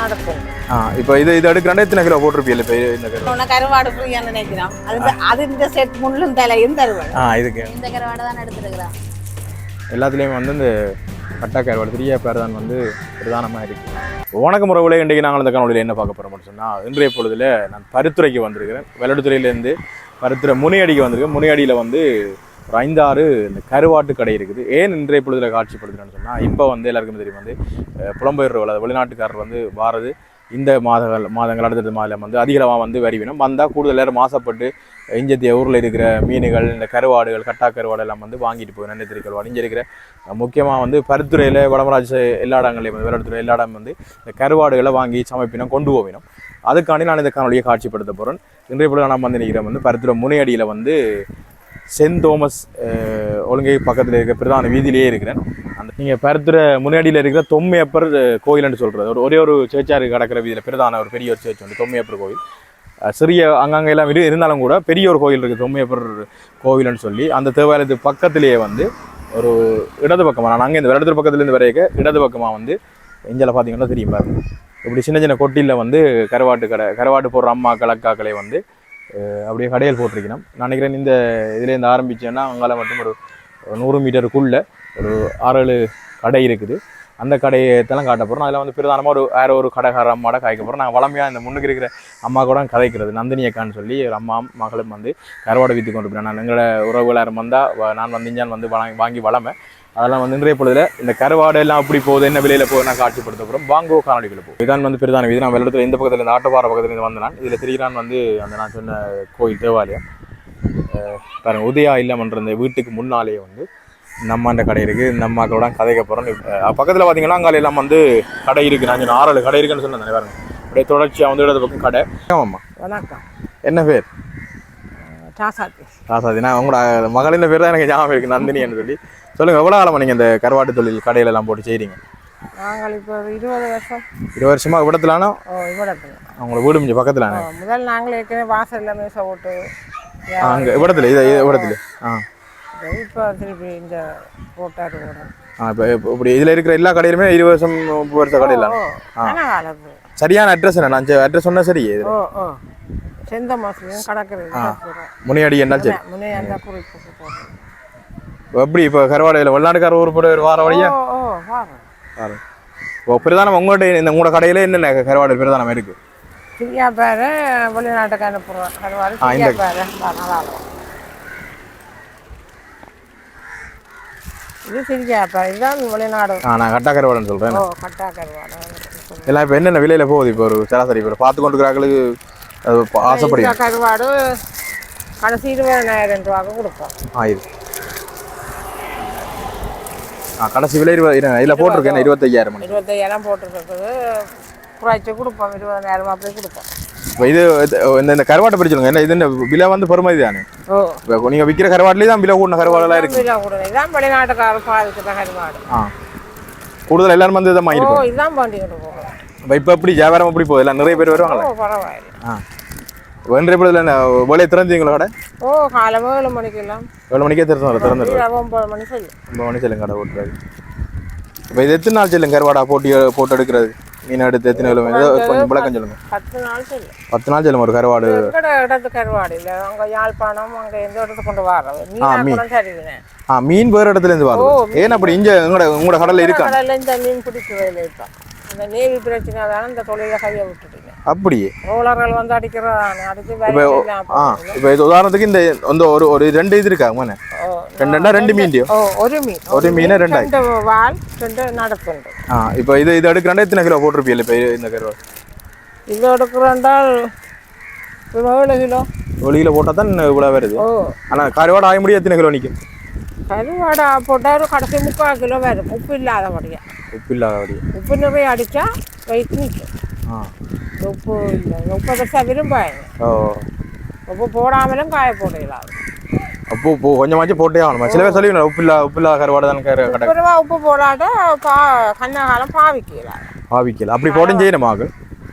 நடக்கும் ஆ இப்போ இது இது எடுக்கிறா எத்தனை கிலோ போட்டிருப்பீங்க இப்போ இந்த கருவாடு. உன கருவாடு ஃப்ரீயா நினைக்கிறோம் அது செட் முள்ளும் தலையும் ஆ இதுக்கு. இந்த கருவாடை தான் எடுத்துருக்குறா எல்லாத்துலேயும் வந்து இந்த கட்டா கருவாடு பெரிய பேர் தான் வந்து பிரதானமாக இருக்கு. வணக்கம் உறவுகளே இன்றைக்கு நாங்கள் இந்த காணொலியில் என்ன பார்க்க போகிறோம்னு சொன்னால் இன்றைய பொழுதுல நான் பருத்துறைக்கு வந்திருக்கிறேன். வெள்ளடுத்துறையிலேருந்து பருத்துறை முனியடிக்கு வந்திருக்கேன். முனியடியில் வந்து ஒரு ஐந்தாறு இந்த கருவாட்டு கடை இருக்குது. ஏன் இன்றைய பொழுதில் காட்சிப்படுத்துகிறேன்னு சொன்னால் இப்போ வந்து எல்லாருக்குமே தெரியும் வந்து அஹ், புலம்பெயர்வு வெளிநாட்டுக்காரர் வந்து வாரது இந்த மாதங்கள் மாதங்கள் அடுத்தடுத்த மாதம் வந்து அதிகமாக வந்து வரிவினம் வந்தால் கூடுதல் நேரம் மாசப்பட்டு இஞ்சத்திய ஊரில் இருக்கிற மீன்கள் இந்த கருவாடுகள் கட்டா கருவாடு எல்லாம் வந்து வாங்கிட்டு போய் நெத்திரி கருவாடு இங்கே இருக்கிற முக்கியமாக வந்து பருத்துறையில் வடமராஜ் எல்லா இடங்களையும் வந்து வேலைத்துறை எல்லா இடம் வந்து இந்த கருவாடுகளை வாங்கி சமைப்பினம் கொண்டு போவினோம் அதுக்காண்டி நான் இந்த காணொலியை காட்சிப்படுத்த போகிறேன் இன்றைய பொழுது நான் வந்து நினைக்கிறேன் வந்து பருத்துறை முனையடியில் வந்து சென்ட் தோமஸ் ஒழுங்கை பக்கத்தில் இருக்கிற பிரதான வீதியிலேயே இருக்கிறேன். அந்த நீங்கள் பருத்துற முன்னாடியில் இருக்கிற தொம்மையப்பர் கோயில்னு சொல்கிறது ஒரு ஒரே ஒரு சேச்சாரு கிடக்கிற வீதியில் பிரதான ஒரு பெரிய ஒரு சேர்ச்சி உண்டு தொம்மையப்பர் கோயில். சிறிய அங்கங்கே எல்லாம் இரு இருந்தாலும் கூட பெரிய ஒரு கோயில் இருக்குது தொம்மையப்பர் கோவில்னு சொல்லி. அந்த தேவாலயத்து பக்கத்திலேயே வந்து ஒரு இடது பக்கமாக நான் அங்கே இந்த இடது பக்கத்துலேருந்து வரைக்க இடது பக்கமாக வந்து இஞ்சில் பார்த்தீங்கன்னா தெரியும் பாருங்க. இப்படி சின்ன சின்ன கொட்டியில் வந்து கருவாட்டு கடை கருவாட்டு போடுற அம்மா கலக்காக்களை வந்து அப்படியே கடையில் போட்டிருக்கணும். நான் நினைக்கிறேன் இந்த இதுலேருந்து ஆரம்பிச்சேன்னா அங்கால மட்டும் ஒரு நூறு மீட்டருக்குள்ளே ஒரு ஆறு ஏழு கடை இருக்குது. அந்த கடையத்தெல்லாம் காட்ட போகிறோம் அதில் வந்து பிரதானமாக ஒரு வேறு ஒரு கடைக்கார அம்மாவோட காய்க்க போகிறோம் நாங்கள் வளமையாக இந்த முன்னுக்கு இருக்கிற அம்மா கூட கதைக்கிறது. நந்தினி அக்கான்னு சொல்லி ஒரு அம்மா மகளும் வந்து கருவாடை விற்று கொண்டு போகிறேன் நான் எங்களோட உறவுகள் வந்தால் நான் வந்தீங்கன்னு வந்து வாங்கி வாங்கி வளமை. அதெல்லாம் வந்து இன்றைய பொழுதுல இந்த கருவாடு எல்லாம் அப்படி போகுது என்ன விலையில போகுது நான் காட்சிப்படுத்த போகிறோம் வாங்கோ காணொலிகளை போகும் இதான் வந்து பிரதான வீதி. நான் வெள்ளத்தில் இந்த பக்கத்தில் இந்த ஆட்டோபாறை பக்கத்துல இருந்து வந்தேன் இதில் திரிகிறான் வந்து அந்த நான் சொன்ன கோயில் தேவாலயம். பாருங்க உதயா இல்லமன்ற இந்த வீட்டுக்கு முன்னாலேயே வந்து நம்ம அந்த கடை இருக்குது இந்த அம்மாக்களோட கதைக்க போகிறோம் பக்கத்தில் பார்த்தீங்கன்னா அங்கே எல்லாம் வந்து கடை இருக்குது நான் சொன்ன ஆறு கடை இருக்குன்னு சொன்னேன் பாருங்க. அப்படியே தொடர்ச்சியாக வந்து இடது பக்கம் கடை. ஆமாம்மா. வணக்கம். என்ன பேர்? ராசாத்தி. ராசாதி நான் உங்களோட மகளின் பேர் தான் எனக்கு ஞாபகம் இருக்குது நந்தினின்னு சொல்லி. சொல்லுங்கள் எவ்வளோ காலமா நீங்கள் இந்த கருவாட்டு தொழில் கடையில எல்லாம் போட்டு செய்கிறீங்க நாங்கள் இப்போ ஒரு இருபது வருஷம். இருபது வருஷமா விடத்துலானா ஓ இவ்விடத்துல அவங்கள வீடு முடிஞ்ச பக்கத்தில் ஓ, முதல் நாங்கள் ஏற்கனவே வாசல்ல மேசை போட்டு அங்கே விடத்துல இது இது விடத்துல ஆ. இப்போ திருப்பி இந்த போட்டாரு ஆ இப்போ இப்படி இதில் இருக்கிற எல்லா கடையிலுமே இருபது வருஷம் முப்பது வருஷம் கடையில் காலத்து. சரியான அட்ரஸ் என்ன? நான் அட்ரஸ் சொன்னா சரி இது ஓ ஓ. செந்த மாசிலையும் கடற்கரை முனியாடி என்ன சரி. அந்த குறிப்பு போட்டு. எப்படி இப்போ கருவாடையில் வெளிநாட்டுக்கார உருப்பட ஒரு வார வழியா? இப்போ பிரதானம் உங்கள்கிட்ட இந்த உங்களோட கடையில என்னென்ன கருவாடு பிரதானம் இருக்கு? சிரியா பேர் வெளிநாட்டுக்கு அனுப்புகிறோம் கருவாடு பேர் இது சிரியா பேர் இதுதான் வெளிநாடு. ஆ நான் கட்டா கருவாடுன்னு சொல்கிறேன் ஓ கட்டா கருவாடு. எல்லாம் இப்போ என்னென்ன விலையில போகுது இப்போ ஒரு சராசரி? இப்போ பார்த்து கொண்டு இருக்கிறாங்களுக்கு அது இந்த கருவாடு கடைசி இருபதாயிரம் ரூபாய்க்கு கொடுப்போம். ஆ இது ஆ கடைசி விலை இருபது இதில் போட்டிருக்கேன் இருபத்தையாயிரம் மணி. இருபத்தையாயிரம் போட்டுருக்கிறது. குறைச்சி கொடுப்போம் இருபதாயிரம் அப்படி கொடுப்போம். இப்போ இது இந்த இந்த கருவாட்டை பற்றி சொல்லுங்க என்ன இது இந்த விலை வந்து பெருமதி தானே? இப்போ நீங்கள் விற்கிற கருவாட்டிலே தான் விலை கூடின கருவாடெல்லாம் இருக்கு. விலை கொடுங்க இதான் வெளிநாட்டுக்கார பாதிக்கிற கருவாடு. ஆ. கூடுதல் எல்லாரும் வந்து இதை ஓ வாங்கிருக்கோம் இதுதான் பண்ணிக்கிட்டு போகிறோம் இப்போ எப்படி வியாபாரம் எப்படி போகுது? நிறைய பேர் வருவாங்களா? பரவாயில்ல. ஆ. வென்றை பொழுதுல என்ன? வேலையை திறந்தீங்களா கடை? ஓ காலம் ஏழு மணிக்கெல்லாம். ஏழு மணிக்கே திறந்து திறந்துடுவோம் இரவு ஒன்பது மணி சொல்லு ஒன்பது மணி செல்லுங்க கடை ஓட்டுறது. இப்போ இது எத்தனை நாள் செல்லுங்க? கருவாடா போட்டி போட்டு எடுக்கிறது? மீன் எடுத்து எத்தனை கிலோ ஏதோ கொஞ்சம் விளக்கம் சொல்லுங்க. பத்து நாள் சொல்லு பத்து நாள் செல்லும் ஒரு கருவாடு. எங்கட இடத்து கருவாடு இல்லை. அங்கே யாழ்ப்பாணம் அங்கே எந்த இடத்துக்கு கொண்டு வரோம் மீன் கூட சரிவினே ஆ மீன் வேறு இடத்துல இருந்து ஓ, வரும் ஏன் அப்படி இங்க உங்களோட உங்களோட கடல்ல இருக்கா? கடல்ல இந்த மீன் பிடிக்கிறதில்ல இப்போ. அந்த நேவி பிரச்சனை தானே இந்த தொழிலை கையை விட்டுட்டீங்க. அப்படியே. ரோலர்கள் வந்து அடிக்கிறதானே அடிச்சு இப்போ. இப்போ இது உதாரணத்துக்கு இந்த வந்து ஒரு ஒரு ரெண்டு இது இருக்கா மோனே ரெண்டுன்னா ரெண்டு ஓ ஒரு மீன். ஒரு மீன் ரெண்டாய். ரெண்டு வால் ரெண்டு நடத்துண்டு ஆ இப்போ இது இது எடுக்கிறா எத்தனை கிலோ போட்டிருப்பீங்க இப்போ இந்த கருவாடு? இது எடுக்கிறண்டால் ஒரு ஏழு கிலோ? வெளியில போட்டால் தான் இவ்வளோ வருது. ஆனால் கருவாடு ஆய முடியும் எத்தனை கிலோ நிற்கும்? கருவாடை போட்டால் கடைசி முக்கால் கிலோ வரும் உப்பு இல்லாதபடியா உப்பு இல்லாதபடி உப்பு நிறைய அடித்தா வெயிட் நிற்கும் உப்பு இல்லை உப்பை பெருசாக விரும்பாங்க ஓ உப்பு போடாமலும் காய போடலாம் அப்போ இப்போ கொஞ்சமாச்சும் போட்டே ஆகணுமா சில பேர் சொல்லி உப்பு இல்லா உப்பு இல்லாத கருவாடு தான் கரு கடை அப்புறமா உப்பு போடாட்ட பா கண்ணகாலம் பாவிக்கலாம் பாவிக்கல அப்படி போட்டும் செய்யணுமா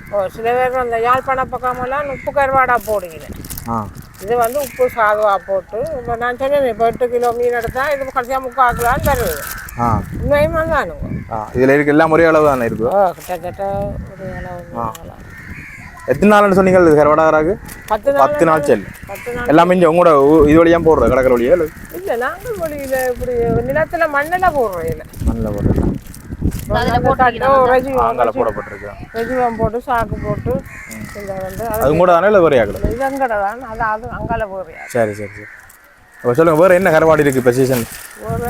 ஓ சில பேர் அந்த யாழ்ப்பாண பக்கமெல்லாம் உப்பு கருவாடா போடுகிறேன் ஆ இது வந்து உப்பு சாதுவா போட்டு இப்போ நான் சொன்னேன் இப்போ எட்டு கிலோ மீன் எடுத்தா இது கடைசியாக முக்கால் கிலோ தருது. ஆ. உண்மையுமா தானுங்க ஆ இதில் இருக்க எல்லாம் ஒரே அளவு தானே இருக்கும் ஓ கிட்டத்தட்ட ஒரு அளவு. எத்தனை நாள்னு சொன்னீங்க இது கருவாடாகிறாக்கு பத்து நாள் பத்து நாள் செல். எல்லாமே இங்கே உங்களோட இது வழியாக போடுறது கடற்கரை வழியா இல்லை? இல்லை நாங்கள் வழியில் இப்படி நிலத்தில் மண்ணில் போடுறோம் இல்லை மண்ணில் போடுறது? அதுல போட்டு சாக்கு போட்டு அது கூட தானே இல்லை வேறு ஆகல இது அங்கட தான் அது அது அங்கால போறியா சரி சரி சரி. அப்போ சொல்லுங்கள் வேறு என்ன கருவாடு இருக்குது இப்போ சீசன்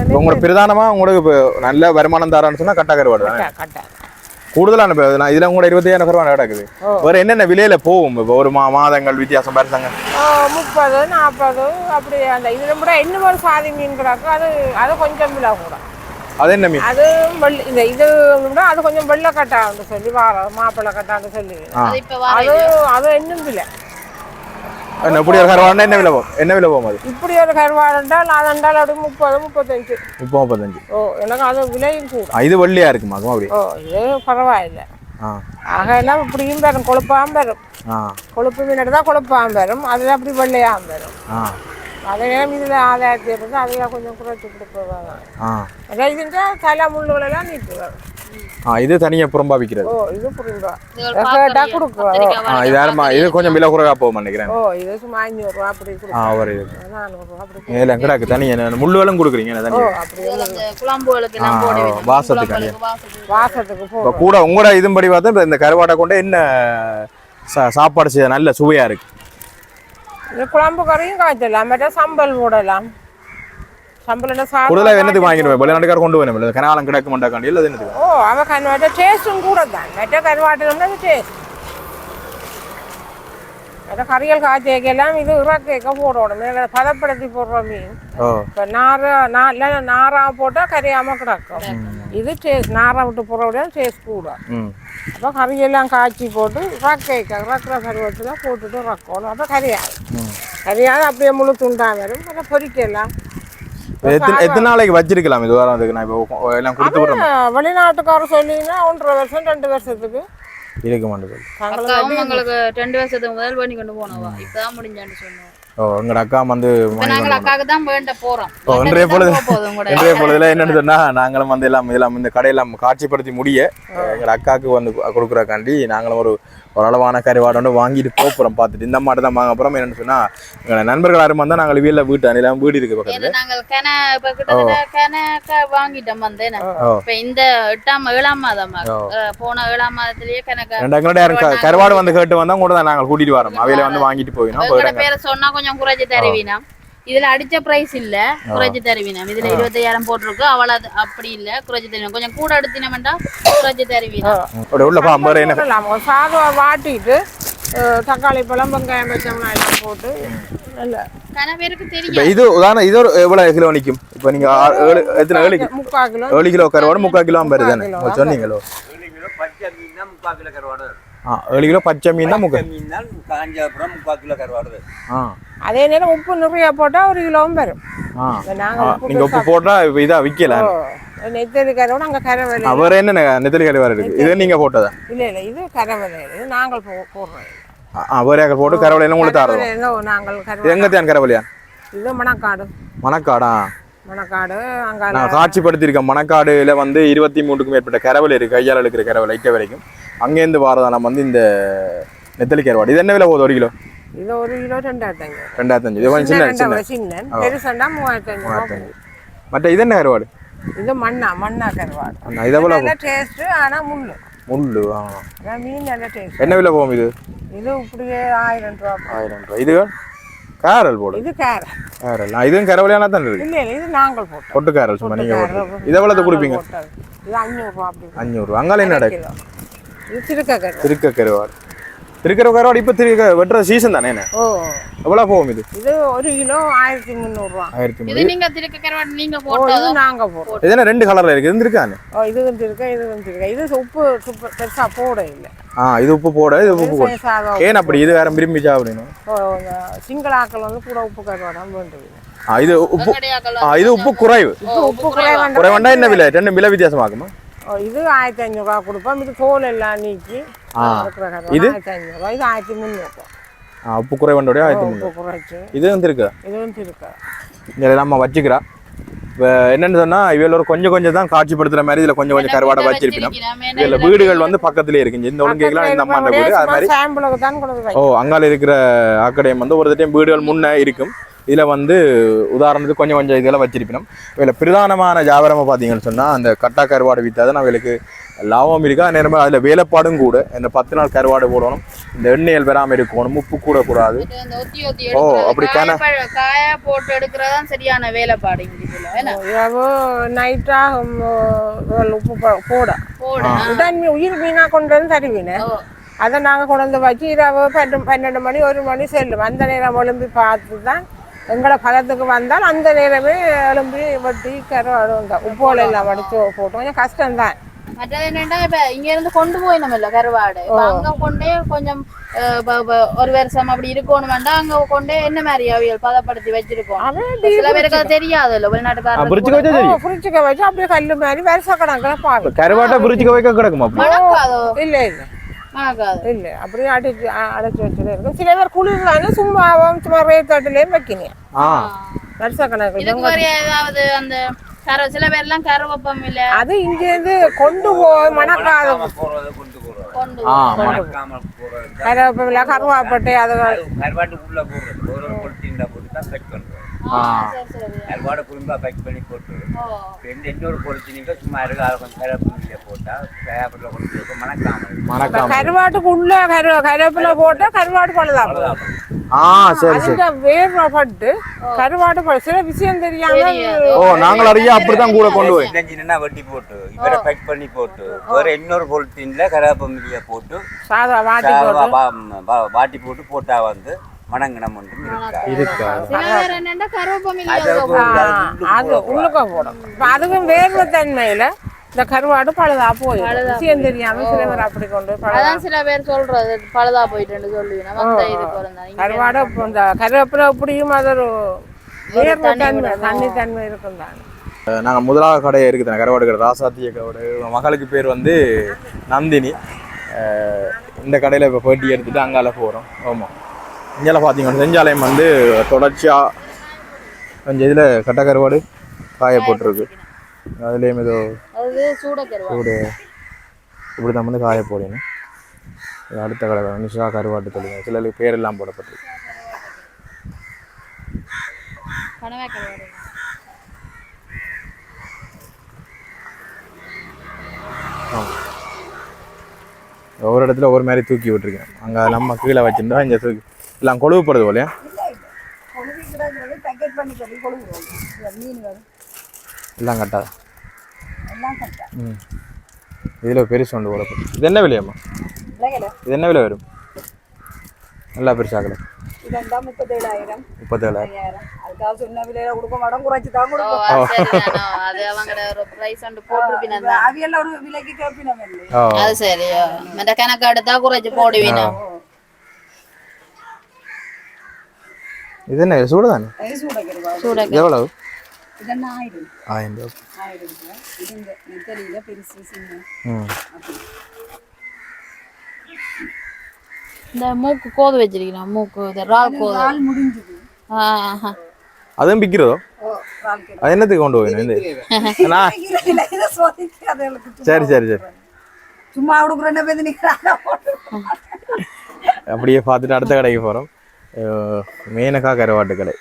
இப்போ உங்களுக்கு பிரதானமாக உங்களுக்கு இப்போ நல்ல வருமானம் தரான்னு சொன்னால் கட்டா கருவாடு தானே? கூடுதலான இப்போ நான் இதில் கூட இருபத்தையாயிரம் கருவாடு கிடக்குது. வேறு என்னென்ன விலையில் போகும்? இப்போ ஒரு மா மாதங்கள் வித்தியாசம் பாருங்க. ஓ, முப்பது நாற்பது அப்படி அந்த இதில் கூட இன்னும் ஒரு சாதி மீன் கிடக்கு அது அது கொஞ்சம் விலை கூட. அது என்ன அது வெள்ளி இந்த இது விட அது கொஞ்சம் வெள்ளை கட்டான்னு சொல்லி வார மாப்பிள்ளை கட்டான்னு சொல்லி. அது அது அது இன்னும் விலை என்ன இப்படி ஒரு கருவாடுனா என்ன விலை போகும் என்ன விலை போகும் அது? இப்படி ஒரு கருவாடு என்றால் அது என்றால் அப்படி முப்பது முப்பத்தஞ்சு. முப்பது முப்பத்தஞ்சு. ஓ எனக்கு அது விலையும் கூட இது வெள்ளியாக இருக்குமாக்கும் அப்படி? ஓ இது பரவாயில்லை. ஆ. ஆக எல்லாம் இப்படியும் வரும் கொழுப்பாம வரும் கொழுப்பு மீன் தான் கொழுப்பாம வரும் அதில் அப்படி வெள்ளையாம வரும் ஆ அதையெல்லாம் இதில் ஆதாயத்தை இருந்து அதில் கொஞ்சம் குறைச்சி கொடுப்பாங்க ஆ. அதான் இதுங்க தலை முள்ளுகளெல்லாம் நீட்டு வரும் ஆ இது தனியாக புறம்பா விற்கிறது ஓ இது புரியுதா இது ஒரு கேட்டா பாக்கறியா? கொடுக்குறோம் கத்திரிக்காய் ஆ இது யாருமா இது கொஞ்சம் விலை குறைவாக போகும் நினைக்கிறேன். ஓ இது சும்மா அஞ்சூறுரூவா அப்படி ஆ ஒரு இது. நானூறுரூவா அப்படி இல்லை கிடாக்கு தனி என்ன முள்ளுவெல்லாம் கொடுக்குறீங்க தனி குழம்புகளுக்கு. வாசத்துக்கு வாசத்துக்கு. போடுறோம் கூட உங்களோட இதுபடி பார்த்தா இந்த கருவாடை கொண்டு என்ன சா சாப்பாடு செய்ய நல்ல சுவையாக இருக்கு? இந்த குழம்பு கறியும் காய்ச்சலாம் மற்ற சம்பல் போடலாம் சம்பல் என்ன சாதம் கூடுதலாக என்னத்துக்கு வாங்கிடுவேன் வெளிநாட்டுக்கார கொண்டு வரணும் இல்லை கனாலம் கிடக்க மாட்டாக்காண்டி இல்லை அது என்னத்துக்கு ஓ அவ கருவாட்டை டேஸ்ட்டும் கூட தான் மற்ற கருவாட்டில் டேஸ்ட் மற்ற கறியல் காய்ச்சலாம் இது இறக்க போடணும் பதப்படுத்தி போடுற மீன். இப்போ நார நா- இல்ல நாரா போட்டால் கறியாமல் கிடக்கும். இது டேஸ்ட் நாரா விட்டு போடுற டேஸ்ட் கூட அப்போ கறியெல்லாம் காய்ச்சி போட்டு ரக்கைக்க ரக்கிற பருவத்தில் போட்டுட்டு ரக்கணும் அப்போ கறியாது. கறியாது அப்படியே முழு துண்டா வரும். அப்புறம் பொரிக்கலாம் இப்ப எத்தனை நாளைக்கு வச்சிருக்கலாம்? இது வரதுக்கு நான் இப்போ எல்லாம் கொடுத்து விட்றேன் வெளிநாட்டுக்காரர் சொல்லிங்கன்னா ஒன்றரை வருஷம் ரெண்டு வருஷத்துக்கு. இருக்க மாட்டேங்குது தங்களுக்கு அக்காவும் எங்களுக்கு ரெண்டு வருஷத்துக்கு முதல் பண்ணி கொண்டு போனவா? இப்பதான் முடிஞ்சான்னு சொன்னோம். ஓ எங்களோட அக்கா வந்து இப்ப நாங்கள் அக்காவுக்கு தான் வேண்ட போறோம். ஓ, இன்றைய பொழுது- இன்றைய பொழுதுல என்னன்னு சொன்னா நாங்களும் வந்து எல்லாம் இதெல்லாம் இந்த கடையெல்லாம் காட்சிப்படுத்தி முடிய எங்கள் அக்காவுக்கு வந்து கொடுக்குறக்காண்டி நாங்களும் ஒரு ஒரு அளவான கறிவாடு ஒன்று வாங்கிட்டு போகிறோம் பார்த்துட்டு. இந்த மாட்டை தான் வாங்க அப்புறம் என்னன்னு சொன்னா எங்களை நண்பர்கள் யாரும் வந்தால் நாங்கள் வீட்டில் வீட்டு அணிலாம் வீடு இருக்கு பக்கத்தில். நாங்கள் கென இப்ப கிட்டத்தட்ட கென க- வாங்கிட்டோம் வந்தேன் ஓ இப்ப இந்த எட்டாம் ஏழாம் மாதமா போன ஏழாம் மாதத்திலேயே கணக்கு எங்களோட கருவாடு வந்து கேட்டு வந்தா கூட தான் நாங்கள் கூட்டிட்டு வரோம். அவையில வந்து வாங்கிட்டு போயிடும் எங்களோட பேரை சொன்னா கொஞ்சம் குறைச்சு தருவீனா இதுல அடிச்ச பிரைஸ் இல்ல. குறைச்சு தருவீனா இதுல இருபத்தையாயிரம் போட்டிருக்கு. அவள அப்படி இல்ல. குறைச்சு தருவீங்க கொஞ்சம் கூட எடுத்தினமெண்டா குறைச்சு தருவீனா அப்படி உள்ள பா வேறு என்ன? போடலாம். ஒரு சாதம் வாட்டிட்டு தக்காளி பழம் வெங்காயம் பச்சை எல்லாம் போட்டு தெரியும். இது உதாரணம் இது ஒரு எவ்வளோ கிலோ நிற்கும் இப்போ நீங்கள் ஏழு எத்தனை ஏழு கிலோ? முக்கால் கிலோ ஏழு கிலோ கருவாடு முக்கால் கிலோ தானே? சொன்னீங்களோ ஏழு கிலோ பச்சை மீன் தான் முக்கால் கிலோ கருவாடு ஏழு கிலோ பச்சை மீன் தான் முக்கால் மீன் தான் காஞ்ச அப்புறம் முக்கால் கிலோ கருவாடு. ஆ. அதே நேரம் உப்பு நிறைய போட்டால் ஒரு கிலோவும் வரும். நாங்க உப்பு நீங்க உப்பு போட்டா இப்போ இதா விற்கல ஓ, நெத்தலி கருவோட அங்கே கரை விலை அவர் என்ன நெத்தலி கறி இருக்கு? இது நீங்க போட்டதா? இல்லை இல்லை இது கரை விலை இது நாங்கள் போடுறோம். அவரே போட்டு கரவலையில உங்களுக்கு தரோம் நாங்கள் எங்க தேன் கரவலையா இது மணக்காடு. மணக்காடா? மணக்காடு நான் காட்சிப்படுத்தியிருக்கேன் மணக்காடுல வந்து இருபத்தி மூணுக்கும் மேற்பட்ட கரவலை இருக்கு. கையால் இருக்கிற கரவலை இட்ட வரைக்கும். அங்கேருந்து வாரதா நம்ம வந்து இந்த நெத்தலி கருவாடு இது என்ன விலை போகுது? ஒரு கிலோ? இது ஒரு கிலோ ரெண்டாயிரத்தி ஐநூறு. ரெண்டாயிரத்தஞ்சு இது கொஞ்சம் சின்ன சின்ன பெருசண்டா மூவாயிரத்தி ஐநூறு மற்ற இது என்ன கருவாடு இது மண்ணா மண்ணா கருவாடு. அண்ணா, இதை போல டேஸ்ட் ஆனா முள்ளு. முள்ளு மீன் நல்ல டேஸ்ட் என்ன விலை போகும் இது? இது இப்படியே ஆயிரம் ரூபா. ஆயிரம் ரூபாய் இது கேரல் போடு இது கேரை கேரல் ஆ, இதுவும் கரவலையான தான் இருக்கு? இல்ல இது நாங்கள் போட்டோம். பொட்டு கேரல் சும்மா நீங்க கேரல் போட்டு. இதை எவ்வளோ கொடுப்பீங்க. இது அஞ்சூறுரூவா அப்படி. அஞ்சூறு அங்கால என்ன நடக்கு இது திருக்க கருவாடு திருக்க கருவாடு திருக்கிற கருவாடு இப்போ திருக்க வெட்டுற சீசன் தானே என்ன? ஓ. எவ்வளோ போகும் இது? இது ஒரு கிலோ ஆயிரத்தி முந்நூறுரூவா ஆயிரத்தி இது மூணு நீங்க திருக்க கருவாடு நீங்க போட்டதும் நாங்க போட்டோம் இது என்ன ரெண்டு கலர்ல இருக்கு? இருந்திருக்கானே ஓ இது வந்துருக்க இது வந்துருக்க இது உப்பு சுப்ப- பெருசா போட இல்லை. ஆ இது உப்பு போட இது உப்பு போட. ஏன் அப்படி? இது வேற விரும்பிச்சா அப்படின்னு ஓ, இந்த சிங்கள ஆக்கள் வந்து கூட உப்பு கருவாடாம வேண்டுது ஆ இது உப்பு இது உப்பு குறைவு. உப்பு குறைவாண்டா குறைவண்டா என்ன விலை? ரெண்டு விலை வித்தியாசமாகுமா? இது ஆயிரத்தி ஐநூறுரூவா கொடுப்போம் இது தோல் எல்லாம் நீக்கி இது? ஆயிரத்தி ஐநூறுரூவா இது ஆயிரத்தி முந்நூறுரூவா ஆ, உப்பு குறைவண்டோடய ஆயிரத்தி உப்பு முந்நூறு குறைச்சி இது வந்து இருக்கா இது வந்து இருக்கா இதில் நம்ம வச்சுக்கிறா இப்போ என்னன்னு சொன்னால் ஒரு கொஞ்சம் கொஞ்சம் தான் காட்சிப்படுத்துகிற மாதிரி இதில் கொஞ்சம் கொஞ்சம் கருவாடை வச்சிருக்கணும் இதில் வீடுகள் வந்து பக்கத்திலே இருக்குங்க இந்த ஒழுங்கைக்கெல்லாம் இந்த அம்மாண்ட வீடு அது மாதிரி ஓ அங்கால இருக்கிற ஆக்கடையம் வந்து ஒரு டைம் வீடுகள் முன்னே இருக்கும் இதில் வந்து உதாரணத்துக்கு கொஞ்சம் கொஞ்சம் இதெல்லாம் வச்சிருப்பினோம். இதில் பிரதானமான ஜாபரமாக பார்த்தீங்கன்னு சொன்னால் அந்த கட்டா கருவாடு விற்றாதான் அவங்களுக்கு லாபம் இருக்கா? நேரமாக அதில் வேலைப்பாடும் கூட இந்த பத்து நாள் கருவாடு போடணும் இந்த எண்ணெயில் பெறாமல் இருக்கணும் உப்பு கூட கூடாது ஓ, எடுக்கிறது, அப்படி காய தானே? போட்டு எடுக்கிறதான் சரியான வேலைப்பாடு நைட்டாக உப்பு போட. போடு. உடன் மீ- உயிர் மீனா கொண்டு வந்து தருவீனே ஓ. அதை நாங்கள் கொண்டு வந்து வச்சு இரவு பன்னெண்டு மணி ஒரு மணி செல்லும். அந்த நேரம் எழும்பி பார்த்து தான் எங்களை பக்கத்துக்கு வந்தால் அந்த நேரமே எழும்பி வெட்டி கருவாடு உப்போல எல்லாம் வடிச்சு போட்டோம். கொஞ்சம் கஷ்டம்தான். மற்றது என்னன்னா இப்ப இங்க இருந்து கொண்டு போய் நம்ம இல்ல கருவாடு. இப்ப அங்க கொண்டே கொஞ்சம் ஒரு வருஷம் அப்படி இருக்கணும் வேண்டாம் அங்க கொண்டே என்ன மாதிரி அவியல் பதப்படுத்தி வச்சிருக்கோம்? சில பேருக்கு அது வெளிநாட்டுக்காரங்களுக்கு பிரிச்சுக்க வச்சா அப்படியே கல் மாதிரி வருஷ கணக்கில் பாரு கருவாட்டை பிரிச்சுக்க வைக்க கிடக்குமா? இல்லை இல்லை. இல்லை அப்படியே அடைச்சு அடைச்சு வச்சுட்டு இருக்கும் சில பேர் குளிர்லான்னு சும்மா சும்மா ரேட் தட்டுலேயும் வைக்கினேன் ஆ வருஷ கணக்கு ஏதாவது அந்த சில பேர்லாம் கருவப்பம் இல்ல அது இங்கேருந்து கொண்டு போய் மணக்காத போறதை கொண்டு போறது கொண்டு ஆ மணக்காம போறது கருவேப்பிலை கருவாப்பட்டை அது கருவாட்டுக்குள்ள போடுறது போட்டு தான் பேக் பண்ணி போட்டு எந்த ஒரு பொலித்தீனிக்கோ சும்மா இருக்கு அதை கொஞ்சம் கருவேப்பிலை போட்டா கருவேப்பிலை கொண்டு போய் மணக்காம மணக்காம கருவாட்டுக்கு உள்ள கரு கருவேப்பிலை போட்டா கருவாடு பழுதாகும் அவ்வளவுதான். ஆ சரி சரி. அதுல வேர்வை பட்டு கருவாடு பழு சில விஷயம் தெரியாம ஓ நாங்கள் அறிய அப்படித்தான் கூட கொண்டு போய். இளைஞனா வெட்டி போட்டு இவரை பேக் பண்ணி போட்டு வேற இன்னொரு பொலித்தீன்ல கருவேப்பமிலிய போட்டு சாதா வாட்டி போட்டு. வாட்டி போட்டு போட்டா வந்து மணங்கினம் ஒன்றும் இருக்கா இருக்கா சில பேர் என்னன்னா கருவப்பம் இல்ல அது ஆ, அது உள்ளுக்க போடும் இப்ப அதுவும் வேர்வை தன்மையில இந்த கருவாடு பழுதா போயிடும். விஷயம் தெரியாம சில பேர் அப்படி கொண்டு போய் பழுதா அதான் சில பேர் சொல்றது பழுதா போயிட்டு சொல்லுவீங்க கருவாடு இந்த கருவேப்பிலை எப்படியும் அது ஒரு வேர்வை தன்மை தண்ணி தன்மை இருக்கும் தான். நாங்கள் முதலாவது கடை இருக்குது கருவாடு கடை ராசாத்திய கருவாடு. மகளுக்கு பேர் வந்து நந்தினி. இந்த கடையில் இப்போ பேட்டி எடுத்துட்டு அங்கால போகிறோம் ஆமாம் இங்கெல்லாம் பார்த்தீங்கன்னா செஞ்சாலயம் வந்து தொடர்ச்சியாக கொஞ்சம் இதில் கட்ட கருவாடு காய போட்டிருக்கு. அதுலேயும் ஏதோ சூட. இப்படி தான் வந்து காய போடணும். அடுத்த கடை நிஷா கருவாட்டு தொழில். சிலருக்கு பேரெல்லாம் போடப்பட்டிருக்கு. ஒவ்வொரு இடத்துல ஒவ்வொரு மாதிரி தூக்கி விட்டுருக்கேன். அங்கே நம்ம கீழே வச்சிருந்தா இங்கே தூக்கி இல்லை கொழுவு போடுறது போலையா? எல்லாம் கட்டாது ம். இதில் பெருசு உண்டு போல இது என்ன விலையம்மா இது என்ன விலை வரும்? நல்லா பெருசாகல முப்பத்தேழாயிரம். அது சரி மற்ற கணக்கு எடுத்தா குறைச்சு போடுவீங்க இது என்ன சூடு தானே எவ்வளவு ஆயிரம் ரூபா இந்த மூக்கு கோது வச்சிருக்கணும் மூக்கு இந்த ரால் கோது நாள் முடிஞ்சுது. அதுவும் வாழ்க்கை அது என்னத்துக்கு கொண்டு போகணும் சரி சரி சரி சும்மா அப்படியே பார்த்துட்டு அடுத்த கடைக்கு போகிறோம் மேனகா கருவாட்டு கடை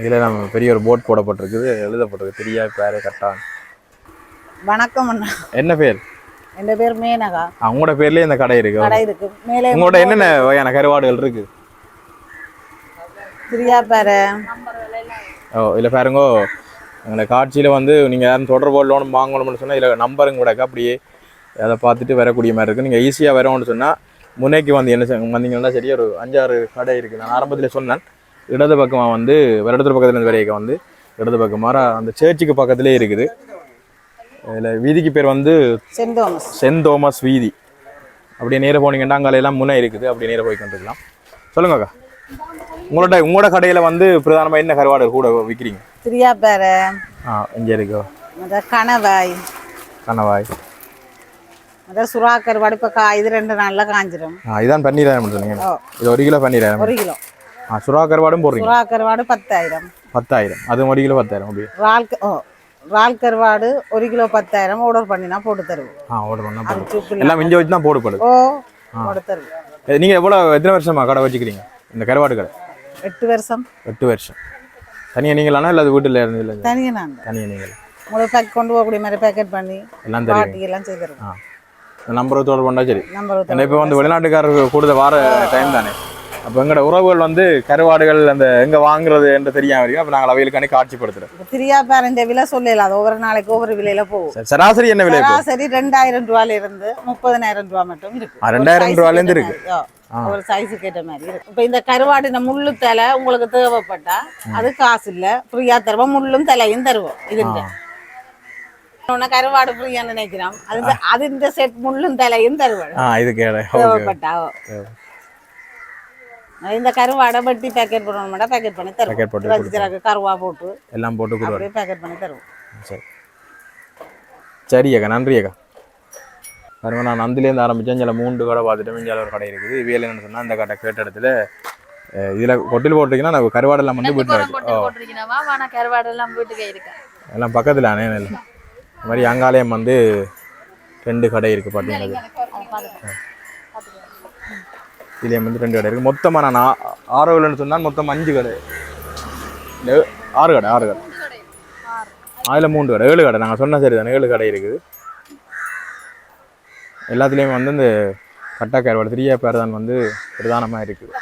இதில் நம்ம பெரிய ஒரு போட் போடப்பட்டிருக்குது. எழுதப்பட்டிருக்கு. தெரியா பேர் கரெக்டாக வணக்கம் அண்ணா. என்ன பேர்? என் பேர் மேனகா. அவங்களோட பேர்லேயே இந்த கடை இருக்கு. கடை இருக்கு. மேலே உங்களோட என்னென்ன வகையான கருவாடுகள் இருக்கு? பிரியாப்பாறை ஓ இதில் பாருங்கோ. எங்களை காட்சியில் வந்து நீங்கள் யாரும் தொடர்பு லோன் வாங்கணும்னு சொன்னால் இதில் நம்பரும் கூட. அப்படியே அதை பார்த்துட்டு வரக்கூடிய மாதிரி இருக்குது நீங்கள் ஈஸியாக வரணும்னு சொன்னால் முனைக்கு வந்து என்ன வந்தீங்கன்னா சரி ஒரு அஞ்சாறு கடை இருக்குது நான் ஆரம்பத்தில் சொன்னேன். இடது பக்கமாக வந்து இடது பக்கத்துல இருந்து வரைக்கும் வந்து இடது பக்கமாக அந்த சேர்ச்சுக்கு பக்கத்துலேயே இருக்குது. இதில் வீதிக்கு பேர் வந்து சென்ட் தோமஸ். சென்ட் தோமஸ் வீதி. அப்படியே நேராக போனீங்கன்னா அங்கே எல்லாம் முனை இருக்குது. அப்படியே நேராக போய் கொண்டிருக்கலாம். சொல்லுங்க அக்கா. உங்களோட உங்களோட கடையில் வந்து பிரதானமாக என்ன கருவாடு கூட விற்கிறீங்க பிரியாப்பாறை ஆ இங்கே இருக்கோ? கணவாய். கணவாய். அதான் சுறா கருவாடு இப்போ கா இது ரெண்டு நாளில் காஞ்சிரும். இதான் பன்னீராயிரம் சொன்னீங்க இது ஒரு கிலோ பன்னீராயிரம் ஒரு கிலோ. ஆ சுறா கருவாடும் போடுறீங்க? சுறா கருவாடு பத்தாயிரம். பத்தாயிரம். அது ஒரு கிலோ பத்தாயிரம் அப்படியே? இறால் க- ஓ இறால் கருவாடு ஒரு கிலோ பத்தாயிரம். ஆர்டர் பண்ணினா போட்டு தருவோம். ஆ ஓட பண்ணா சூப்பு எல்லாம் மிஞ்ச வச்சு தான் போடுப்படுது ஓ போட்டு தருவோம். ஏ, நீங்க எவ்வளவு எத்தனை வருஷமா கடை வச்சுக்கிறீங்க? இந்த கருவாடு கடை? எட்டு வருஷம். எட்டு வருஷம். தனியா நீங்களானா இல்லை அது வீட்டில் இருந்து இல்லை தனியாக நாங்கள் தனியா நீங்கள்? உங்களுக்கு பேக் கொண்டு போகக்கூடிய மாதிரி பேக்கெட் பண்ணி எல்லாம் தெரியும் பாட்டி எல்லாம் இந்த நம்பரை தொடர்பு பண்ணா சரி ஏன்னா இப்போ வந்து வெளிநாட்டுக்காரர் கூடுத வார டைம் தானே. அப்போ எங்களோட உறவுகள் வந்து கருவாடுகள் அந்த எங்க வாங்குறது என்று தெரியாம இருக்கு. அப்போ நாங்கள் அவைகளுக்கான காட்சிப்படுத்துறோம். பிரியா பேரண்ட விலை சொல்லல அது ஒவ்வொரு நாளைக்கு ஒவ்வொரு விலையில போகும். சரி, சராசரி என்ன விலை சராசரி ரெண்டாயிரம் ரூபாயில இருந்து முப்பதனாயிரம் ரூபாய் மட்டும் இருக்கு. ரெண்டாயிரம் ரூபாயில இருந்து இருக்கு. ஒரு சைஸுக்கு ஏற்ற மாதிரி இருக்கு. இப்ப இந்த கருவாடு இந்த முள்ளு தலை உங்களுக்கு தேவைப்பட்டா அது காசு இல்ல. ஃப்ரீயா தருவோம். முள்ளும் தலையும் தருவோம். இதுங்க உன்னை கருவாடு ஃப்ரீயான்னு நினைக்கிறோம் அது இந்த- அது இந்த செட் முள்ளும் தலையும் தருவாள் ஆ இது கேட. இந்த கருவாடை வெட்டி பேக்கெட் பண்ணணும் பேக்கெட் பண்ணி தருவோம். போட்டு ரசிச்சிராக்கு கருவா போட்டு எல்லாம் போட்டு அப்படியே பேக்கெட் பண்ணி தருவோம். சரி. சரி அக்கா நன்றி அக்கா. பாருங்க நான் நந்திலேருந்து ஆரம்பித்தேன் சில மூன்று கடை பார்த்துட்டு மிஞ்சால ஒரு கடை இருக்குது. இவையில் என்னன்னு சொன்னால் அந்த கடை கேட்ட இடத்துல இதுல கொட்டில் போட்டிங்கன்னா நான் கருவாடெல்லாம் வந்து வீட்டில் போட்டு எல்லாம் வீட்டுக்கே இருக்கா எல்லாம் பக்கத்தில் அணை இல்லை இந்த மாதிரி அங்காலயம் வந்து ரெண்டு கடை இருக்குது பார்த்தீங்கன்னா இதுலேயும் வந்து ரெண்டு கடை இருக்குது மொத்தமாக நான் ஆறு ஆரோவில்னு சொன்னால் மொத்தம் அஞ்சு கடை. ஆறு கடை ஆறு கடை. அதில் மூன்று கடை ஏழு கடை. நாங்கள் சொன்ன சரி தானே ஏழு கடை இருக்குது. எல்லாத்துலேயுமே வந்து இந்த கட்டாக்கருவாடு திரிய பேர் தான் வந்து பிரதானமாக இருக்குது.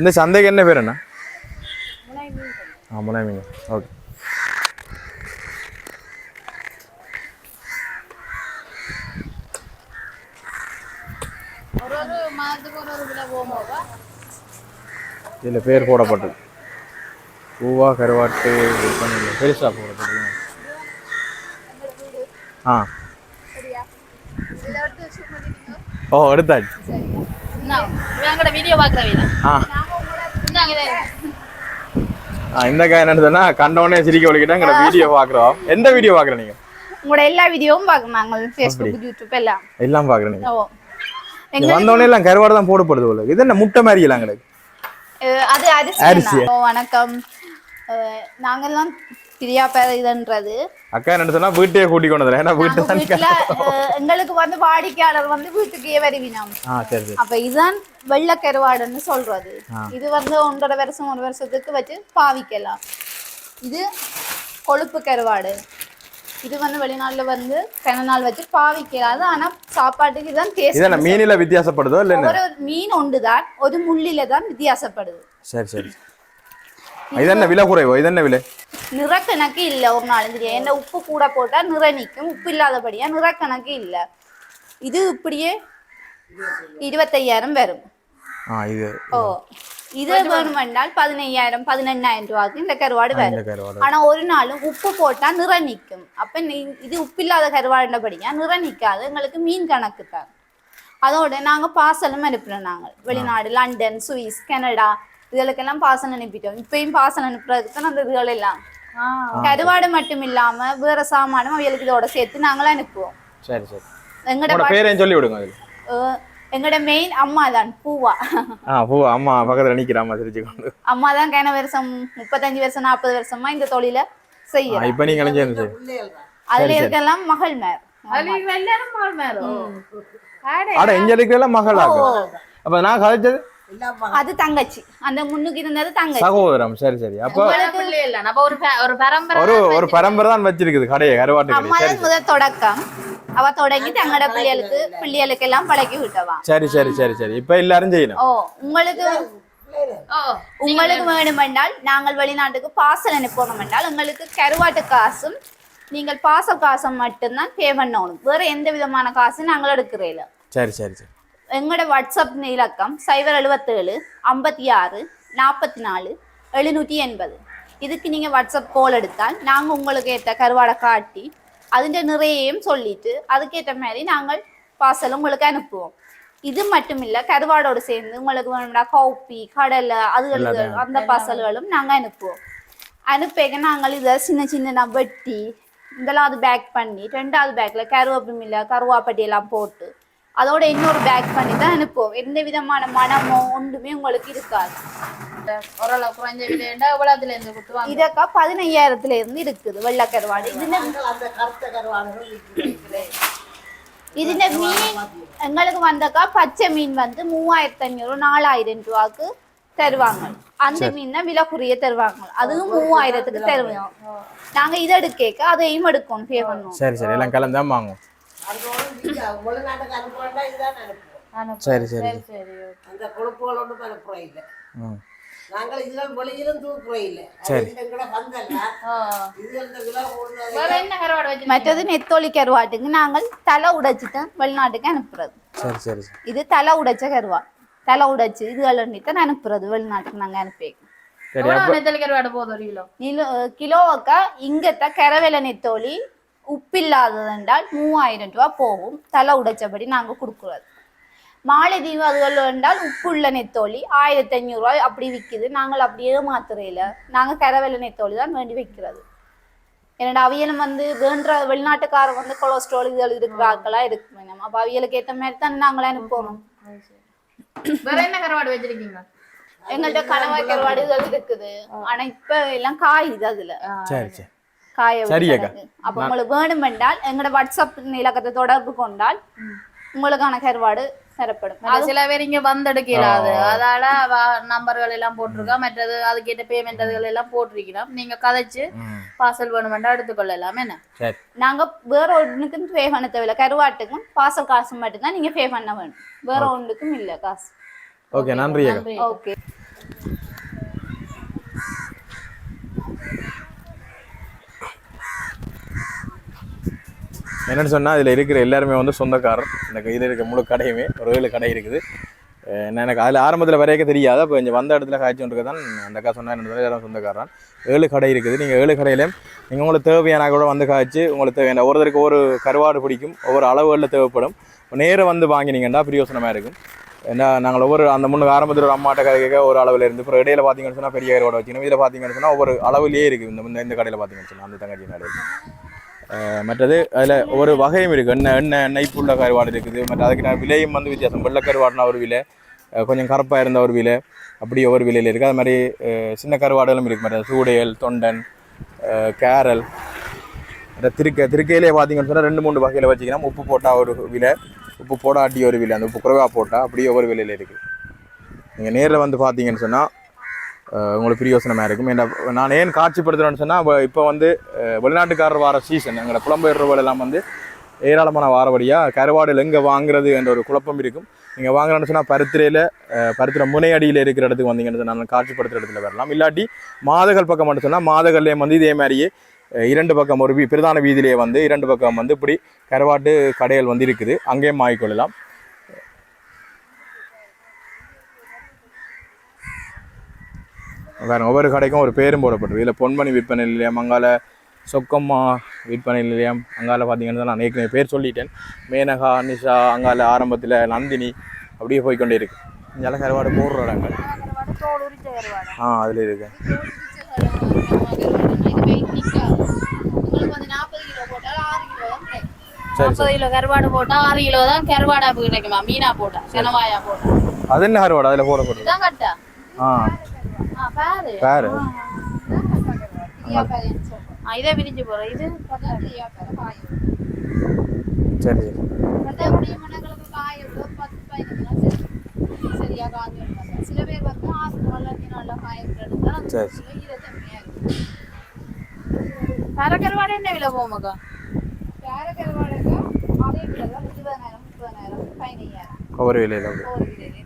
இந்த சந்தைக்கு என்ன பேர் என்ன ஆ முனை. ஓகே. இதில் பேர் போடப்பட்டது. பூவா கருவாட்டு விற்பனை இல்லை. பெருசா போடப்பட்டது. ஆ. ஓ எடுத்தாச்சு. ஆ. இந்த காய் என்னன்னு சொன்னா கண்டவனே சிரிக்க வலிக்கிட்டா வீடியோ பார்க்குறோம் எந்த வீடியோ பார்க்குற நீங்க? உங்களோட எல்லா வீடியோவும் பார்க்கணும் நாங்கள் ஃபேஸ்புக் யூடியூப் எல்லாம். எல்லாம் பார்க்குற நீங்க. வந்தவொடனே எல்லாம் கருவாடு தான் போடப்படுது போல இது என்ன முட்டை மாதிரி எல்லாம் கிடையாது அஹ் அது அரிசி வணக்கம். நாங்கெல்லாம் பிரியா பேர் இதுன்றது. அக்கா என்ன சொன்னா வீட்டையே கூட்டி கொண்டு வரேன் ஏன்னா வீட்டு எங்களுக்கு வந்து வாடிக்கையாளர் வந்து வீட்டுக்கே வருவினோம். அப்ப இதுதான் வெள்ளை கருவாடுன்னு சொல்றது இது வந்து ஒன்றரை வருஷம் ஒரு வருஷத்துக்கு வச்சு பாவிக்கலாம். இது கொழுப்பு கருவாடு. இது வந்து வெளிநாட்டுல வந்து கன நாள் வச்சு பாவிக்கலாது ஆனா சாப்பாட்டுக்கு என்ன டேஸ்ட் மீனில வித்தியாசப்படுதோ இல்லை ஒரு மீன் ஒன்றுதான் ஒரு முள்ளில தான் வித்தியாசப்படுது. சரி சரி. இது என்ன விலை குறைவோ? இது என்ன விலை? நிறக்கணக்கு இல்ல ஒரு நாலஞ்சு என்ன உப்பு கூட போட்டா நிற நிக்கும் உப்பு இல்லாதபடியா நிறக்கணக்கு இல்ல. இது இப்படியே இருபத்தையாயிரம் வரும். இது ஓ இது வேணுமென்றால் பதினையாயிரம் பதினெண்ணாயிரம் ரூபாய்க்கு இந்த கருவாடு வரும் ஆனா ஒரு நாளும் உப்பு போட்டா நிற நிக்கும் அப்ப நீ- இது உப்பில்லாத கருவாடுன்றபடியா நிற நிக்காது எங்களுக்கு மீன் கணக்கு தான் அதோட நாங்க பார்சலும் அனுப்புறோம் நாங்கள் வெளிநாடு லண்டன் சுவிஸ் கனடா இதுகளுக்கெல்லாம் பார்சல் அனுப்பிட்டோம் இப்பயும் பார்சல் அனுப்புறதுக்கு தான் அந்த இதுகள் எல்லாம் கருவாடு மட்டும் இல்லாம வேற சாமானும் அவைகளுக்கு இதோட சேர்த்து நாங்களும் அனுப்புவோம் சரி சரி எங்கட பேரையும் சொல்லி விடுங்க எங்கட மெயின் அம்மா தான் பூவா. ஆ பூ அம்மா பக்கத்தில் நிற்கிறாம்மா சிரிச்சு கொண்டு. அம்மா தான் கேன வருஷம் முப்பத்தஞ்சு வருஷம் நாற்பது வருஷமா இந்த தொழில செய்யறேன் இப்போ நினைச்சு சரி அதுல இருக்கலாம் மகள் மேர்? ஆட. எங்களுக்கு எல்லாம் மகள் ஆகும் அப்ப நான் கதைச்சது அது தங்கச்சி. அந்த முன்னுக்கு இருந்தது தங்கச்சி. சகோதரம் சரி சரி. அப்போ ஒரு ஒரு பரம்பரை ஒரு ஒரு பரம்பரை தான் வச்சிருக்குது கடையை கருவாட்டு அம்மா முதல் தொடக்கம். அவ தொடங்கி தங்கட பிள்ளைகளுக்கு பிள்ளைகளுக்கு எல்லாம் பழக்கி விட்டவா சரி சரி சரி சரி இப்போ எல்லாரும் செய்யணும் ஓ உங்களுக்கு உங்களுக்கு வேணுமென்றால் நாங்கள் வெளிநாட்டுக்கு பார்சல் அனுப்பணும் என்றால் உங்களுக்கு கருவாட்டு காசும் நீங்கள் பாச காசும் மட்டும்தான் பே பண்ணணும் வேற எந்த விதமான காசும் நாங்கள் எடுக்கிறேன் சரி சரி சரி எங்களோட வாட்ஸ்அப் இலக்கம் சைபர் எழுபத்தேழு ஐம்பத்தி ஆறு நாற்பத்தி நாலு எழுநூற்றி எண்பது இதுக்கு நீங்கள் வாட்ஸ்அப் கால் எடுத்தால் நாங்கள் உங்களுக்கு ஏற்ற கருவாடை காட்டி அதிൻ്റെ நிறையையும் சொல்லிட்டு அதுக்கேற்ற மாதிரி நாங்கள் பார்சல் உங்களுக்கு அனுப்புவோம் இது மட்டும் இல்லை கருவாடோடு சேர்ந்து உங்களுக்கு வேணும்னா காப்பி கடலை அதுகளுக்கு அந்த பார்சல்களும் நாங்கள் அனுப்புவோம் அனுப்பேக்க நாங்கள் இதை சின்ன சின்ன வெட்டி முதலாவது பேக் பண்ணி ரெண்டாவது பேக்ல கருவேப்பிலை கருவாப்பட்டி எல்லாம் போட்டு அதோட இன்னொரு பேக் பண்ணி தான் அனுப்புவோம். எந்த விதமான மனமோ ஒன்றுமே உங்களுக்கு இருக்காது. ஓரளவு குறைஞ்ச விலைண்டா இருந்து குத்துவாங்க? இதக்கா பதினையாயிரத்துல இருந்து இருக்குது வெள்ளை கருவாடு இதுல இதுல மீன் எங்களுக்கு வந்தக்கா பச்சை மீன் வந்து மூவாயிரத்தி ஐநூறு நாலாயிரம் ரூபாய்க்கு தருவாங்க. அந்த மீனை விலை குறைய தருவாங்க. அதுவும் மூவாயிரத்துக்கு தருவோம். நாங்க இதை எடுக்க அதையும் எடுக்கணும் பே பண்ணுவோம். சரி சரி. எல்லாம் கலந்தான் வாங்கும் சரி சரி. அந்த கொழுப்புகளோடு அனுப்புறோம் இல்லை நாங்கள் இதுகள் வெளியிலும் தூக்குறோம் இல்லை சரி. இது மற்றது நெத்தோலி கருவாட்டுக்கு நாங்கள் தலை உடைச்சிட்டு வெளிநாட்டுக்கு அனுப்புறது. சரி சரி இது தலை உடைச்ச கருவாடு. தலை உடைச்சு இதுகள் தான் அனுப்புறது வெளிநாட்டுக்கு நாங்க அனுப்பி நெத்தலி கருவாடு போதும் ஒரு கிலோ? கிலோ கிலோவுக்கா இங்கத்த கரவேல நெத்தோலி உப்பில்லாதது என்றால் மூவாயிரம் ரூபாய் போகும். தலை உடைச்சபடி நாங்க கொடுக்குறது. மாலைதீவு அதுகள் என்றால் உப்புள்ள நெத்தோலி ஆயிரத்தி ஐநூறு ரூபாய் அப்படி விற்கிது நாங்கள் அப்படியே மாத்துறையில நாங்க கரவேல நெத்தோலி தான் வேண்டி வைக்கிறது. என்னோட அவியலும் வந்து வேண்ட வெளிநாட்டுக்காரர் வந்து கொலஸ்ட்ரால் இதுகள் இருக்கிற ஆட்களா இருக்கு வேணும் அப்ப அவியலுக்கு ஏத்த மாதிரி தான் நாங்களே அனுப்பணும் வேற என்ன கருவாடு வச்சிருக்கீங்க? எங்கள்ட்ட கனவா கருவாடு இதுகள் இருக்குது. ஆனா இப்ப எல்லாம் காயுது அதுல. சரி சரி. காய விட்டு. அப்ப உங்களுக்கு வேணும் என்றால் எங்களோட வாட்ஸ்அப் இலக்கத்தை தொடர்பு கொண்டால் உங்களுக்கான கருவாடு தரப்படும் அது சில பேர் இங்க வந்தெடுக்கிறாது அதால வ- நம்பர்கள் எல்லாம் போட்டிருக்கா மற்றது அதுக்கேற்ற பேமெண்ட் அதுகள் எல்லாம் போட்டிருக்கிறோம் நீங்க கதைச்சு பார்சல் வேணுமெண்டா எடுத்துக்கொள்ளலாம் என்ன சரி நாங்க வேற ஒன்றுக்கும் பே பண்ண தேவையில்ல கருவாட்டுக்கும் பார்சல் காசு மட்டும்தான் நீங்க பே பண்ண வேணும் வேற ஒன்றுக்கும் இல்ல காசு ஓகே நன்றி ஓகே என்னென்னு சொன்னால் இதில் இருக்கிற எல்லாருமே வந்து சொந்தக்காரர். இந்த இதில் இருக்க முழு கடையுமே ஒரு ஏழு கடை இருக்குது. நான் எனக்கு அதில் ஆரம்பத்தில் வரையக்க தெரியாது. அப்போ இங்கே வந்த இடத்துல காய்ச்சி கொண்டு தான் அந்த அக்கா சொன்னால் என்ன எல்லாரும் சொந்தக்காரன் ஏழு கடை இருக்குது. நீங்கள் ஏழு கடையிலையும் நீங்கள் உங்களுக்கு தேவையான கூட வந்து காய்ச்சி உங்களுக்கு தேவையான ஒருத்தருக்கு ஒரு கருவாடு பிடிக்கும் ஒவ்வொரு அளவுகளில் தேவைப்படும். நேராக வந்து வாங்கினீங்கன்னா பிரியோசனமாக இருக்கும். ஏன்னா நாங்கள் ஒவ்வொரு அந்த முன்னுக்கு ஆரம்பத்தில் ஒரு அம்மாட்ட கேட்க ஒரு அளவில் இருந்து அப்புறம் இடையில பார்த்தீங்கன்னு சொன்னால் பெரிய கருவாடை வச்சுக்கணும். இதில் பார்த்தீங்கன்னு சொன்னால் ஒவ்வொரு அளவுலேயே இருக்குது இந்த இந்த- இந்த கடையில் பார்த்தீங்கன்னு சொன்னால் அந்த தங்கச்சி கடையில். மற்றது அதில் ஒரு வகையும் இருக்குது எண்ணெய் எண்ணெய் நெய்ப்புள்ள கருவாடு இருக்குது. மற்ற அதுக்கு நான் விலையும் வந்து வித்தியாசம். வெள்ளை கருவாடுனா ஒரு விலை கொஞ்சம் கருப்பாக இருந்த ஒரு விலை அப்படி ஒவ்வொரு விலையில் இருக்குது அது மாதிரி சின்ன கருவாடுகளும் இருக்குது மற்ற சூடையல் தொண்டன் கேரல் அந்த திருக்க திருக்கையிலே பார்த்தீங்கன்னு சொன்னால் ரெண்டு மூணு வகையில் வச்சுக்கலாம் உப்பு போட்டால் ஒரு விலை உப்பு போடாட்டி ஒரு விலை. அந்த உப்பு குறைவாக போட்டால் அப்படியே ஒவ்வொரு விலையில் இருக்குது நீங்கள் நேரில் வந்து பார்த்தீங்கன்னு சொன்னால் உங்களுக்கு பிரியோசனமாக இருக்கும். என்ன நான் ஏன் காட்சிப்படுத்துகிறேன்னு சொன்னால் இப்போ வந்து வெளிநாட்டுக்காரர் வார சீசன் எங்களோட புலம்பெயர்வுகள் எல்லாம் வந்து ஏராளமான வாரவடியாக கருவாடுகள் எங்கே வாங்குறது என்ற ஒரு குழப்பம் இருக்கும். நீங்கள் வாங்குறேன்னு சொன்னால் பருத்திரையில் பருத்திர முனையடியில் இருக்கிற இடத்துக்கு வந்தீங்கன்னு நான் காட்சிப்படுத்துகிற இடத்துல வரலாம். இல்லாட்டி மாதகள் பக்கம் மட்டும் சொன்னால் மாதகல்லையும் வந்து இதே மாதிரியே இரண்டு பக்கம் ஒரு வீ பிரதான வீதியிலே வந்து இரண்டு பக்கம் வந்து இப்படி கருவாட்டு கடைகள் வந்து இருக்குது. அங்கேயும் வாங்கிக்கொள்ளலாம் வேற ஒவ்வொரு கடைக்கும் ஒரு பேரும் போடப்பட்டிருக்கு இதில் பொன்மணி விற்பனை நிலையம் அங்கால சொக்கம்மா விற்பனை நிலையம் அங்கால பார்த்தீங்கன்னா நான் ஏற்கனவே பேர் சொல்லிட்டேன். மேனகா நிஷா அங்கால ஆரம்பத்தில் நந்தினி அப்படியே போய்க்கொண்டே இருக்கு. இங்கெல்லாம் கருவாடு போடுற இடங்கள். ஆ அதில் இருக்கு. முப்பது கிலோ கருவாடு போட்டா ஆறு கிலோ தான் கருவாடா கிடைக்குமா மீனா போட்டா கனவாயா போட்டா. அது என்ன கருவாடு? அதில் ஆ ஆ. பாரு இதே பிரிஞ்சு போறோம் இது சரி சில பேர் வந்து அஞ்சு நாள்ல காய விட்டுறது சரி கர கருவாடு என்ன விலை போமாக்கா வேற கருவாடுக்கு அதே விலை தான் இருபதாயிரம் முப்பதாயிரம் பதினையாயிரம் ஒவ்வொரு விலையில் ஒரு விலையில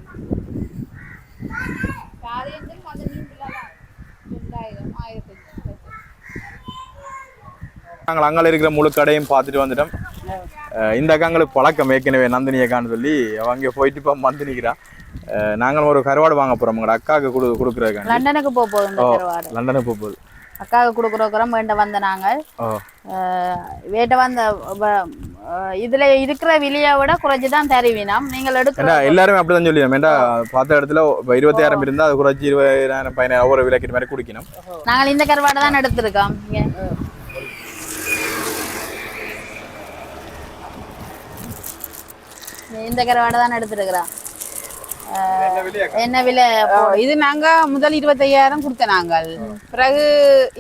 காரியங்கள் அந்த மீன் விலை தான் ரெண்டாயிரம் ஆயிரத்தி நாங்கள் அங்கே இருக்கிற முழு கடையும் பார்த்துட்டு வந்துட்டோம். இந்த அக்காங்களுக்கு பழக்கம் ஏற்கனவே நந்தினி அக்கான்னு சொல்லி அவ அங்கே போயிட்டு இப்போ வந்து நிற்கிறா நாங்களும் ஒரு கருவாடு வாங்க போகிறோம் உங்களோட அக்காவுக்கு கொடு கொடுக்குறதுக்காண்டி. லண்டனுக்கு போக போகுது லண்டனுக்கு போக போகுது. அக்காவுக்கு கொடுக்குறோம் வேண்ட வந்த நாங்கள். வேட்ட வந்த இதுல இருக்கிற விலையை விட குறைச்சு தான் தருவினம் நீங்கள் எடுக்கிற எல்லாருமே அப்படிதான் சொல்லி ஏண்டா பார்த்த இடத்துல இருபத்தாயிரம் இருந்தா அது குறைச்சி இருபதாயிரம் பதினாயிரம் ஒரு விலைக்கு மாதிரி குடிக்கணும். நாங்கள் இந்த கருவாடை தான் எடுத்திருக்கோம். இந்த கருவாடை தான் எடுத்திருக்கிறோம். அஹ் என்ன விலை? இது நாங்க முதல் இருபத்தையாயிரம் கொடுத்த நாங்கள். பிறகு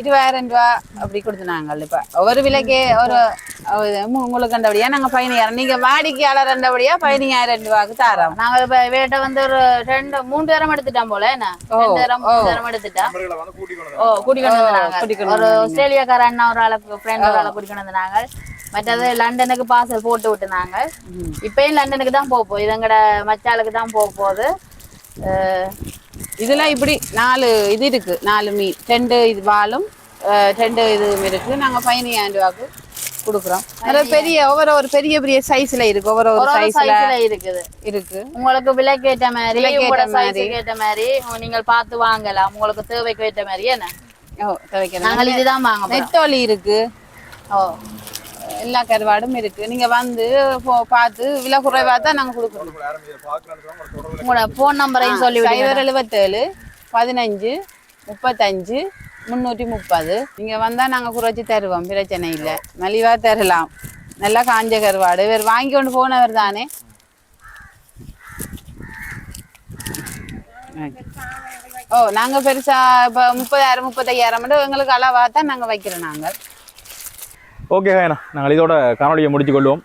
இருபதாயிரம் ரூபா அப்படி கொடுத்த நாங்கள் இப்ப. ஒவ்வொரு விலைக்கு ஒரு உங்களுக்கு கண்டபடியா நாங்க பதினாயிரம் நீங்க வாடிக்கையாளர் கண்டபடியா பதினாயிரம் ரூபாய்க்கு தரோம். நாங்க இப்ப வேட்டை வந்து ஒரு ரெண்டு மூணு தரம் எடுத்துட்டோம் போல என்ன? ரெண்டு தரம் மூணு தரம் எடுத்துட்டோம் ஓ கூட்டிக்கொண்டு ஒரு ஆஸ்திரேலியாக்கார அண்ணா ஒரு ஆளை ஃப்ரெண்ட் ஒரு ஆளை கூட்டிக்கொண்டு வந்தாங்க மற்றது லண்டனுக்கு பார்சல் போட்டு விட்டுனாங்க. இப்பயும் லண்டனுக்கு தான் போக போகுது. எங்கட மச்சாளுக்கு தான் போக போகுது. அஹ் இதுல இப்படி நாலு இது இருக்கு. நாலு மீன் ரெண்டு இது வாலும் ரெண்டு இதுவும் இருக்கு. நாங்க பதினாயிரம் ரூபாய்க்கு கொடுக்குறோம். ஒரு பெரிய ஒவ்வொரு ஒரு பெரிய பெரிய சைஸ்ல இருக்கு. ஒவ்வொரு ஒரு சைஸ்ல இருக்குது. இருக்கு. உங்களுக்கு விலைக்கு ஏற்ற மாதிரி உங்களோட. சைஸுக்கு ஏற்ற மாதிரி நீங்கள் பார்த்து வாங்கலாம். உங்களுக்கு தேவைக்கு ஏற்ற மாதிரி என்ன? ஓ துவைக்கிறேன் நாங்கள் இதுதான் வாங்க. நெத்தோலி இருக்கு. ஓ. எல்லா கருவாடும் இருக்கு. நீங்க வந்து பார்த்து விலை குறைவா தான் நாங்க கொடுக்குறோம். உங்களோட போன் நம்பரையும் சொல்லி சைபர் எழுபத்தேழு பதினஞ்சு முப்பத்தஞ்சு முந்நூற்றி முப்பது. நீங்கள் வந்தால் நாங்கள் குறைச்சி தருவோம். பிரச்சனை இல்லை. மலிவாக தரலாம். நல்லா காஞ்ச கருவாடு. இவர் வாங்கி கொண்டு போனவர் தானே? ஓ நாங்கள் பெருசாக இப்போ முப்பதாயிரம் முப்பத்தையாயிரம் மட்டும் எங்களுக்கு அளவாக தான் நாங்கள் வைக்கிறோம் நாங்கள் ஓகே ஹேனா நாங்கள் இதோட காணொலியை முடிச்சு கொள்வோம்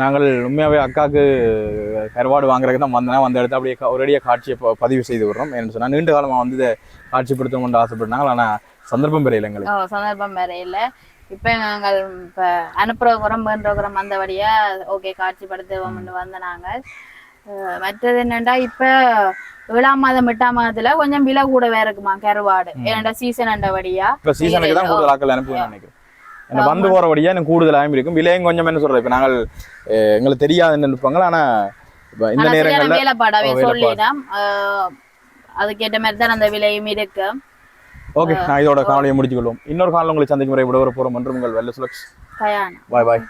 நாங்கள் உண்மையாகவே அக்காவுக்கு கருவாடு வாங்குறதுக்கு தான் வந்தேன். வந்த இடத்துல அப்படியே ஒரேடியாக காட்சியை பதிவு செய்து விடுறோம். ஏன்னு சொன்னால் நீண்ட காலமாக வந்து இதை காட்சிப்படுத்தணும்னு ஆசைப்பட்டாங்க. ஆனால் சந்தர்ப்பம் பெறையில் எங்களுக்கு. சந்தர்ப்பம் வேற இல்ல. இப்ப நாங்கள் இப்ப அனுப்புறோம் வேண்டுறோம் வந்தபடியா ஓகே காட்சிப்படுத்துவோம்னு வந்த நாங்கள். மற்றது என்னண்டா இப்ப ஏழாம் மாதம் எட்டாம் மாதத்துல கொஞ்சம் விலை கூட வேற இருக்குமா கருவாடு? ஏன்டா சீசன் அண்டபடியா இப்போ சீசனுக்கு தான் கூடுதல் ஆக்கள் அனுப்புவேன் நினைக்கிறேன். எனக்கு வந்து போகிற வழியாக எனக்கு கூடுதலாகவும் இருக்கும். விலையும் கொஞ்சம் என்ன சொல்கிறேன் இப்போ நாங்கள் எங்களுக்கு தெரியாதுன்னு நினைப்பாங்க. ஆனால் இப்போ இந்த நேரங்களில் வேலைப்பாடாவே அஹ் அதுக்கேற்ற மாதிரி தான் அந்த விலையும் இருக்கு. ஓகே நான் இதோட காணொலியை முடிச்சு கொள்வோம். இன்னொரு காணொலி உங்களை சந்திக்கும் முறை விட போகிறோம் மற்றும் உங்கள் வெள்ள கயானா பாய் பாய்